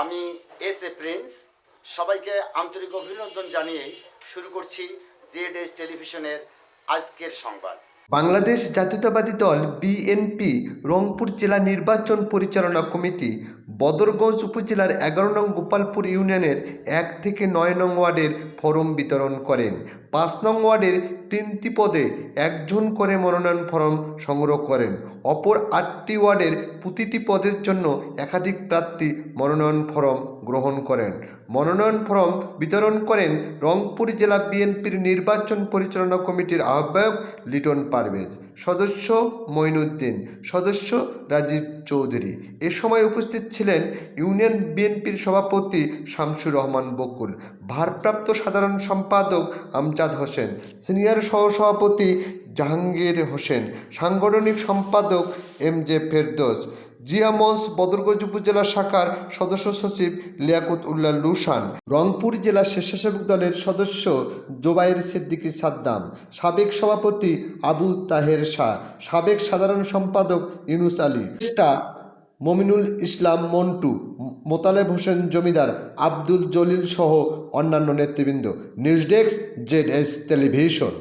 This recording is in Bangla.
আমি এস এ প্রিন্স। সবাইকে আন্তরিক অভিনন্দন জানিয়ে শুরু করছি জেড এস টেলিভিশনের আজকের সংবাদ। বাংলাদেশ জাতীয়তাবাদী দল বিএনপি রংপুর জেলা নির্বাচন পরিচালনা কমিটি, বদরগঞ্জ উপজেলার এগারো নং গোপালপুর ইউনিয়নের এক থেকে নয় নং ওয়ার্ডের ফরম বিতরণ করেন। পাঁচ নং ওয়ার্ডের তিনটি পদে একজন করে মনোনয়ন ফরম সংগ্রহ করেন। অপর আটটি ওয়ার্ডের প্রতিটি পদের জন্য একাধিক প্রার্থী মনোনয়ন ফরম গ্রহণ করেন। মনোনয়ন ফরম বিতরণ করেন রংপুর জেলা বিএনপির নির্বাচন পরিচালনা কমিটির আহ্বায়ক লিটন পারভেজ। সদস্য মঈনুদ্দিন, সদস্য রাজীব চৌধুরী। এ সময় উপস্থিত ছিলেন ইউনিয়ন বিএনপির সভাপতি শামসুর রহমান বকুল, ভারপ্রাপ্ত সাধারণ সম্পাদক আমজাদ হোসেন, সিনিয়র সহসভাপতি জাহাঙ্গীর হোসেন, সাংগঠনিক সম্পাদক এম জে ফেরদোস জিয়ামঞ্চ, বদরগঞ্জ উপজেলা শাখার সদস্য সচিব লিয়াকুত উল্লাহ লুসান রংপুর জেলা স্বেচ্ছাসেবক দলের সদস্য জোবাইর সিদ্দিকী সাদ্দাম, সাবেক সভাপতি আবু তাহের শাহ, সাবেক সাধারণ সম্পাদক ইউনুস আলী মমিনুল ইসলাম মন্টু, মোতালেব হোসেন জমিদার আব্দুল জলিল সহ অন্যান্য নেতৃবৃন্দ। News desk Z S television.